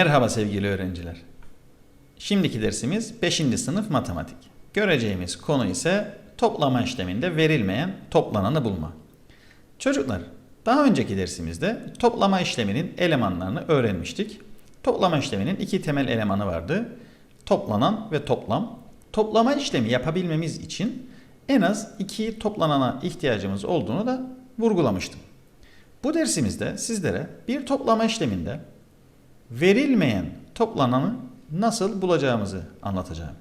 Merhaba sevgili öğrenciler. Şimdiki dersimiz 5. sınıf matematik. Göreceğimiz konu ise toplama işleminde verilmeyen toplananı bulma. Çocuklar, daha önceki dersimizde toplama işleminin elemanlarını öğrenmiştik. Toplama işleminin iki temel elemanı vardı. Toplanan ve toplam. Toplama işlemi yapabilmemiz için en az iki toplanana ihtiyacımız olduğunu da vurgulamıştım. Bu dersimizde sizlere bir toplama işleminde verilmeyen toplananı nasıl bulacağımızı anlatacağım.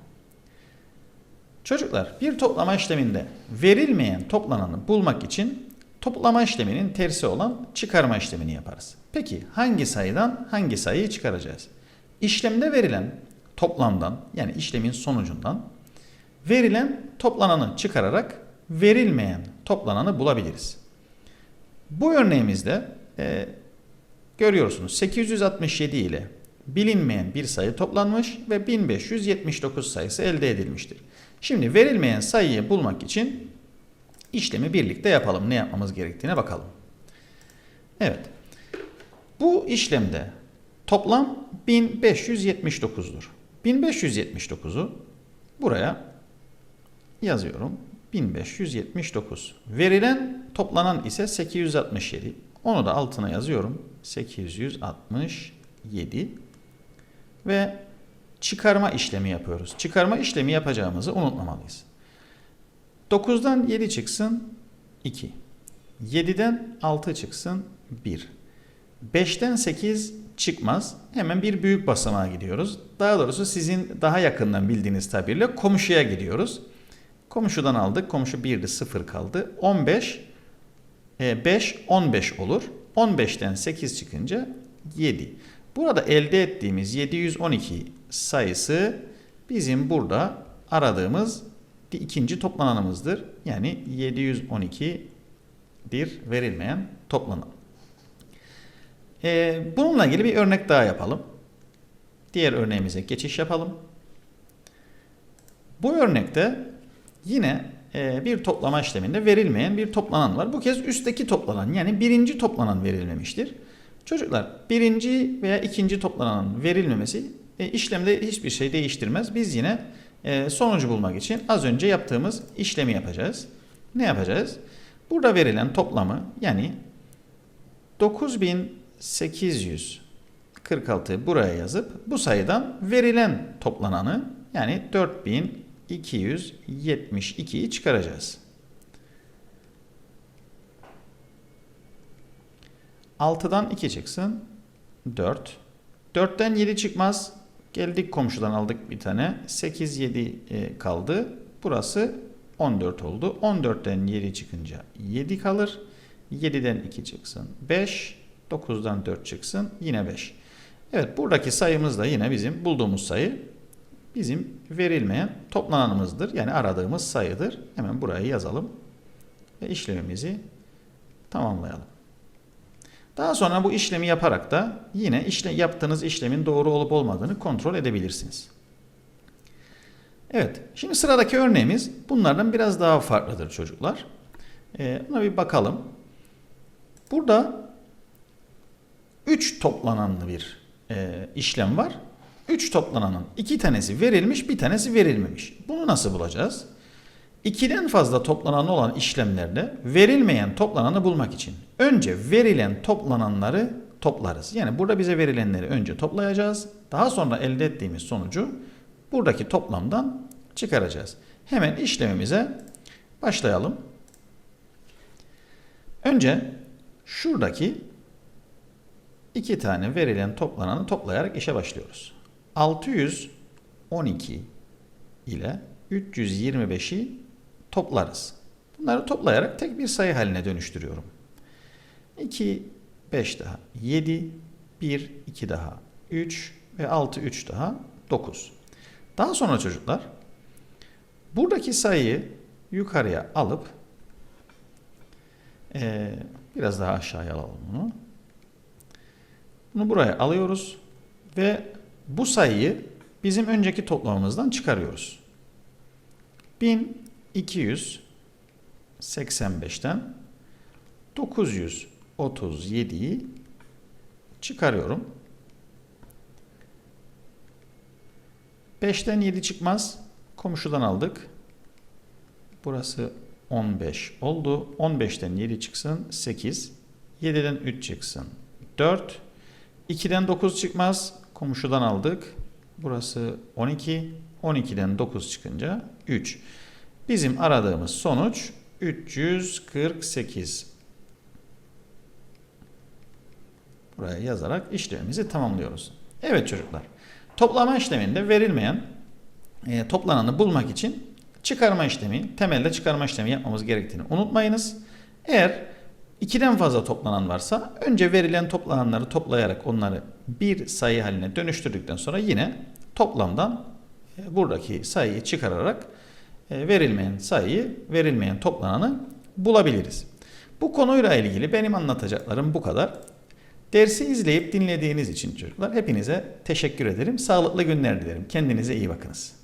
Çocuklar bir toplama işleminde verilmeyen toplananı bulmak için toplama işleminin tersi olan çıkarma işlemini yaparız. Peki hangi sayıdan hangi sayıyı çıkaracağız? İşlemde verilen toplamdan yani işlemin sonucundan verilen toplananı çıkararak verilmeyen toplananı bulabiliriz. Bu örneğimizde e, görüyorsunuz 867 ile bilinmeyen bir sayı toplanmış ve 1579 sayısı elde edilmiştir. Şimdi verilmeyen sayıyı bulmak için işlemi birlikte yapalım. Ne yapmamız gerektiğine bakalım. Evet. Bu işlemde toplam 1579'dur. 1579'u buraya yazıyorum. 1579. Verilen toplanan ise 867. Onu da altına yazıyorum. 867 ve çıkarma işlemi yapıyoruz. Çıkarma işlemi yapacağımızı unutmamalıyız. 9'dan 7 çıksın 2. 7'den 6 çıksın 1. 5'ten 8 çıkmaz. Hemen bir büyük basamağa gidiyoruz. Daha doğrusu sizin daha yakından bildiğiniz tabirle komşuya gidiyoruz. Komşudan aldık. Komşu 1'di 0 kaldı. 15 5 15 olur. 15'ten 8 çıkınca 7. Burada elde ettiğimiz 712 sayısı bizim burada aradığımız ikinci toplananımızdır. Yani 712 bir verilmeyen toplanan. Ee, bununla ilgili bir örnek daha yapalım. Diğer örneğimize geçiş yapalım. Bu örnekte yine bir toplama işleminde verilmeyen bir toplanan var. Bu kez üstteki toplanan yani birinci toplanan verilmemiştir. Çocuklar birinci veya ikinci toplananın verilmemesi e, işlemde hiçbir şey değiştirmez. Biz yine e, sonucu bulmak için az önce yaptığımız işlemi yapacağız. Ne yapacağız? Burada verilen toplamı yani 9846 buraya yazıp bu sayıdan verilen toplananı yani 4272'yi çıkaracağız. 6'dan 2 çıksın 4. 4'ten 7 çıkmaz. Geldik komşudan aldık bir tane. 8 7 e, kaldı. Burası 14 oldu. 14'ten 7 çıkınca 7 kalır. 7'den 2 çıksın 5. 9'dan 4 çıksın yine 5. Evet buradaki sayımız da yine bizim bulduğumuz sayı bizim verilmeyen toplananımızdır. Yani aradığımız sayıdır. Hemen buraya yazalım ve işlemimizi tamamlayalım. Daha sonra bu işlemi yaparak da yine işle, yaptığınız işlemin doğru olup olmadığını kontrol edebilirsiniz. Evet, şimdi sıradaki örneğimiz bunlardan biraz daha farklıdır çocuklar. Ee, buna bir bakalım. Burada 3 toplananlı bir e, işlem var. 3 toplananın 2 tanesi verilmiş, bir tanesi verilmemiş. Bunu nasıl bulacağız? 2'den fazla toplanan olan işlemlerde verilmeyen toplananı bulmak için önce verilen toplananları toplarız. Yani burada bize verilenleri önce toplayacağız. Daha sonra elde ettiğimiz sonucu buradaki toplamdan çıkaracağız. Hemen işlemimize başlayalım. Önce şuradaki iki tane verilen toplananı toplayarak işe başlıyoruz. 612 ile 325'i toplarız. Bunları toplayarak tek bir sayı haline dönüştürüyorum. 2, 5 daha 7, 1, 2 daha 3 ve 6, 3 daha 9. Daha sonra çocuklar buradaki sayıyı yukarıya alıp e, biraz daha aşağıya alalım bunu. Bunu buraya alıyoruz ve bu sayıyı bizim önceki toplamımızdan çıkarıyoruz. 1285'ten 937'yi çıkarıyorum. 5'ten 7 çıkmaz. Komşudan aldık. Burası 15 oldu. 15'ten 7 çıksın 8. 7'den 3 çıksın 4. 2'den 9 çıkmaz. Komşudan aldık. Burası 12. 12'den 9 çıkınca 3. Bizim aradığımız sonuç 348. Buraya yazarak işlemimizi tamamlıyoruz. Evet çocuklar. Toplama işleminde verilmeyen e, toplananı bulmak için çıkarma işlemi, temelde çıkarma işlemi yapmamız gerektiğini unutmayınız. Eğer ikiden fazla toplanan varsa önce verilen toplananları toplayarak onları bir sayı haline dönüştürdükten sonra yine toplamdan e, buradaki sayıyı çıkararak e, verilmeyen sayıyı, verilmeyen toplananı bulabiliriz. Bu konuyla ilgili benim anlatacaklarım bu kadar. Dersi izleyip dinlediğiniz için çocuklar hepinize teşekkür ederim. Sağlıklı günler dilerim. Kendinize iyi bakınız.